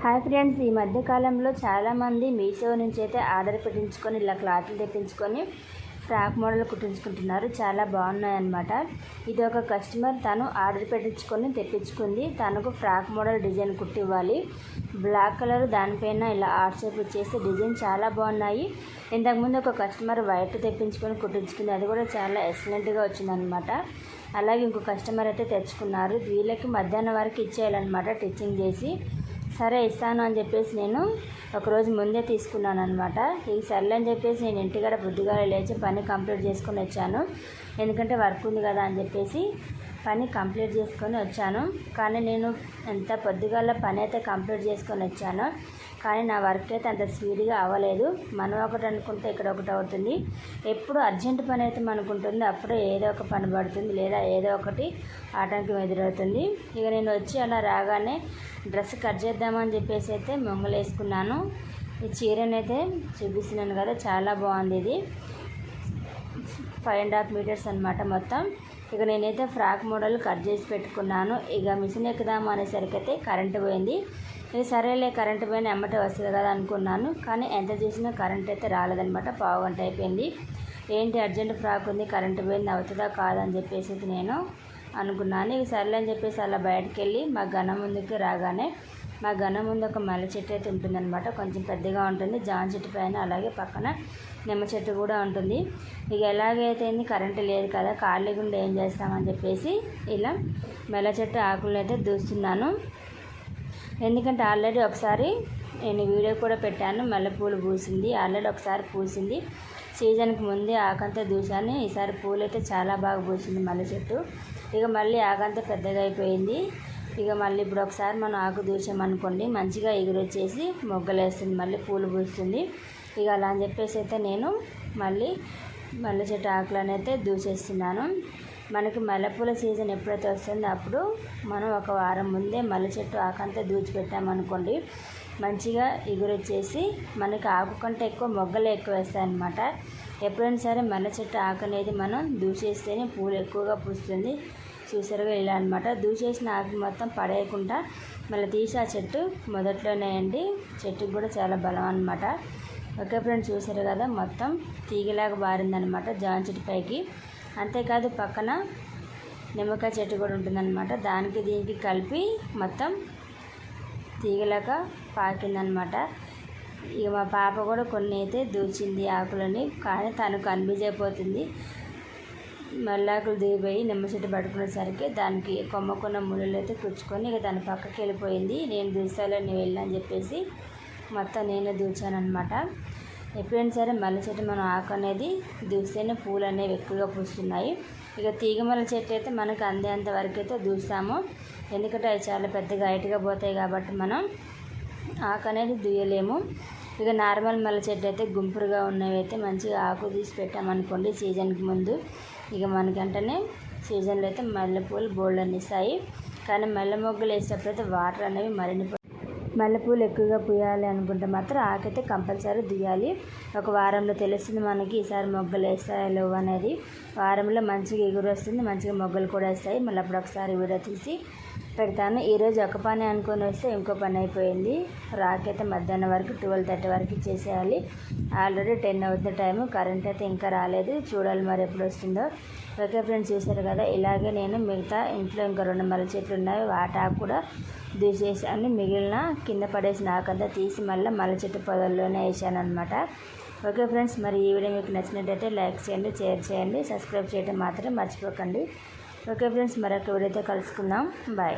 Hi friends ఈ మధ్య కాలంలో చాలామంది మీషో నుంచి అయితే ఆర్డర్ పెట్టించుకొని ఇలా క్లాత్లు తెప్పించుకొని ఫ్రాక్ మోడల్ కుట్టించుకుంటున్నారు. చాలా బాగున్నాయి అనమాట ఇది ఒక కస్టమర్ తను ఆర్డర్ పెట్టించుకొని తెప్పించుకుంది. తనకు ఫ్రాక్ మోడల్ డిజైన్ కుట్టివ్వాలి. బ్లాక్ కలర్ దానిపైన ఇలా ఆర్ట్ షేప్ ఇచ్చేసి డిజైన్ చాలా బాగున్నాయి. ఇంతకుముందు ఒక కస్టమర్ వైట్ తెప్పించుకొని కుట్టించుకుంది. అది కూడా చాలా ఎక్సలెంట్గా వచ్చిందనమాట అలాగే ఇంకో కస్టమర్ అయితే తెచ్చుకున్నారు. వీళ్ళకి మధ్యాహ్నం వరకు ఇచ్చేయాలన్నమాట టిచ్చింగ్ చేసి. సరే ఇస్తాను అని చెప్పేసి నేను ఒకరోజు ముందే తీసుకున్నాను అనమాట ఈ సర్లే అని చెప్పేసి నేను ఇంటికాడ బుద్ధిగా లేచి పని కంప్లీట్ చేసుకుని వచ్చాను. ఎందుకంటే వర్క్ ఉంది కదా అని చెప్పేసి పని కంప్లీట్ చేసుకొని వచ్చాను. కానీ నేను ఎంత పొద్దుగాల పని అయితే కంప్లీట్ చేసుకొని వచ్చాను కానీ నా వర్క్ అయితే అంత స్పీడ్గా అవ్వలేదు. మనం ఒకటి అనుకుంటే ఇక్కడ ఒకటి అవుతుంది. ఎప్పుడు అర్జెంట్ పని అయితే మనకుంటుంది అప్పుడే ఏదో ఒక పని పడుతుంది లేదా ఏదో ఒకటి ఆటంకం ఎదురవుతుంది. ఇక నేను వచ్చి అలా రాగానే డ్రెస్ కట్ చేద్దామని చెప్పేసి అయితే మొంగలేసుకున్నాను. ఈ చీరనైతే చూపిస్తున్నాను కదా చాలా బాగుంది ఇది. ఫైవ్ అండ్ హాఫ్ మీటర్స్ అనమాట మొత్తం. ఇక నేనైతే ఫ్రాక్ మోడల్ కట్ చేసి పెట్టుకున్నాను. ఇక మిషన్ ఎక్కుదాం అనేసరికి అయితే కరెంటు పోయింది. ఇది సరేలే కరెంటు పోయిన ఎమ్మటే వస్తుంది కదా అనుకున్నాను. కానీ ఎంత చేసినా కరెంట్ అయితే రాలేదనమాట పావు గంట అయిపోయింది. ఏంటి అర్జెంట్ ఫ్రాక్ ఉంది కరెంటు పోయింది అవుతుందా కాదని చెప్పేసి నేను అనుకున్నాను. ఇక సర్లే అని చెప్పేసి అలా బయటకు వెళ్ళి మా గన ముందుకు రాగానే మా గన ముందు ఒక మల్లె చెట్టు అయితే ఉంటుందన్నమాట. కొంచెం పెద్దగా ఉంటుంది. జాన్ చెట్టు పైన అలాగే పక్కన నిమ్మ చెట్టు కూడా ఉంటుంది. ఇక ఎలాగైతే కరెంటు లేదు కదా ఖాళీ గుండా ఏం చేస్తామని చెప్పేసి ఇలా మెల్ల చెట్టు ఆకులను అయితే దూస్తున్నాను. ఎందుకంటే ఆల్రెడీ ఒకసారి నేను వీడియో కూడా పెట్టాను మల్లెపూలు పూసింది. ఆల్రెడీ ఒకసారి పూసింది. సీజన్కి ముందే ఆకంతా దూసాను ఈసారి పూలు అయితే చాలా బాగా పూసింది మల్లె చెట్టు. ఇక మళ్ళీ ఆకంతా పెద్దగా అయిపోయింది. ఇక మళ్ళీ ఇప్పుడు ఒకసారి మనం ఆకు దూసామనుకోండి మంచిగా ఎగురొచ్చేసి మొగ్గలేస్తుంది మళ్ళీ పూలు పూస్తుంది. ఇక అలా అని చెప్పేసి అయితే నేను మళ్ళీ మల్లె చెట్టు ఆకులను అయితే దూసేస్తున్నాను. మనకి మల్లెపూల సీజన్ ఎప్పుడైతే వస్తుందో అప్పుడు మనం ఒక వారం ముందే మల్లె చెట్టు ఆకంతా దూచిపెట్టామనుకోండి మంచిగా ఎగురొచ్చేసి మనకి ఆకు కంటే ఎక్కువ మొగ్గలు ఎక్కువ వేస్తాయన్నమాట ఎప్పుడైనా సరే మల్లె చెట్టు ఆకు అనేది మనం దూచేస్తేనే పూలు ఎక్కువగా పూస్తుంది. చూసారుగా ఇలా అనమాట దూసేసిన ఆకు మొత్తం పడేయకుండా మళ్ళీ తీసి ఆ చెట్టు మొదట్లోనే అండి. చెట్టుకు కూడా చాలా బలం అనమాట ఓకే ఫ్రెండ్స్ చూసారు కదా మొత్తం తీగలాగా బారిందనమాట జాన్ చెట్టు పైకి. అంతేకాదు పక్కన నిమ్మకాయ చెట్టు కూడా ఉంటుందన్నమాట. దానికి దీనికి కలిపి మొత్తం తీగలాగా పాకిందనమాట ఇక మా పాప కూడా కొన్ని అయితే దూచింది ఆకులని కానీ తను కన్ఫ్యూజ్ మల్లాకులు దిగిపోయి నిమ్మ చెట్టు పట్టుకునేసరికి దానికి కొమ్మకున్న ముళ్ళు అయితే కూర్చుకొని ఇక దాని పక్కకి వెళ్ళిపోయింది. నేను దూసాలని వెళ్ళని చెప్పేసి మొత్తం నేనే దూచానమాట ఎప్పుడైనా సరే మల్లె చెట్టు మనం ఆకు అనేది దూస్తేనే పూలు అనేవి ఎక్కువగా పూస్తున్నాయి. ఇక తీగ మల్లె చెట్టు అయితే మనకు అందేంత వరకు అయితే దూస్తాము. ఎందుకంటే అవి చాలా పెద్దగా హైట్గా పోతాయి కాబట్టి మనం ఆకు అనేది దూయలేము ఇక నార్మల్ మల్లె చెట్టు అయితే గుంపురుగా ఉన్నవి అయితే మంచిగా ఆకు తీసి పెట్టామనుకోండి సీజన్కి ముందు. ఇక మనకంటనే సీజన్లో అయితే మల్లెపూలు బోల్డ్ అని ఇస్తాయి కానీ మల్లె మొగ్గలు వేసేటప్పుడు అయితే వాటర్ అనేవి మరిన్ని మల్లెపూలు ఎక్కువగా పూయాలి అనుకుంటే మాత్రం ఆకైతే కంపల్సరీ దియాలి ఒక వారంలో తెలుస్తుంది మనకి ఈసారి మొగ్గలు వేస్తాయో లేవు అనేది. వారంలో మంచిగా ఎగురు వస్తుంది మంచిగా మొగ్గలు కూడా వేస్తాయి. మళ్ళీ అప్పుడు ఒకసారి వీడియో తీసి పెడతాను. ఈరోజు ఒక పని అనుకొని వస్తే ఇంకో పని అయిపోయింది. రాకైతే మధ్యాహ్నం వరకు ట్వెల్వ్ థర్టీ వరకు చేసేయాలి ఆల్రెడీ టెన్ అవుతున్న టైము కరెంట్ అయితే ఇంకా రాలేదు. చూడాలి మరి ఎప్పుడు వస్తుందో. ఓకే ఫ్రెండ్స్ చూశారు కదా? ఇలాగే నేను మిగతా ఇంట్లో ఇంకా రెండు మల్లె చెట్లు ఉన్నాయి. వాటాకు కూడా దూసేసాను మిగిలిన కింద పడేసిన ఆకంతా తీసి మళ్ళీ మల్లె చెట్టు పొదల్లోనే వేసాను అనమాట ఓకే ఫ్రెండ్స్ మరి ఈ వీడియో మీకు నచ్చినట్టయితే లైక్ చేయండి షేర్ చేయండి సబ్స్క్రైబ్ చేయడం మాత్రం మర్చిపోకండి. ఓకే ఫ్రెండ్స్ మరొక వీడియోతో కలుసుకుందాం. బాయ్.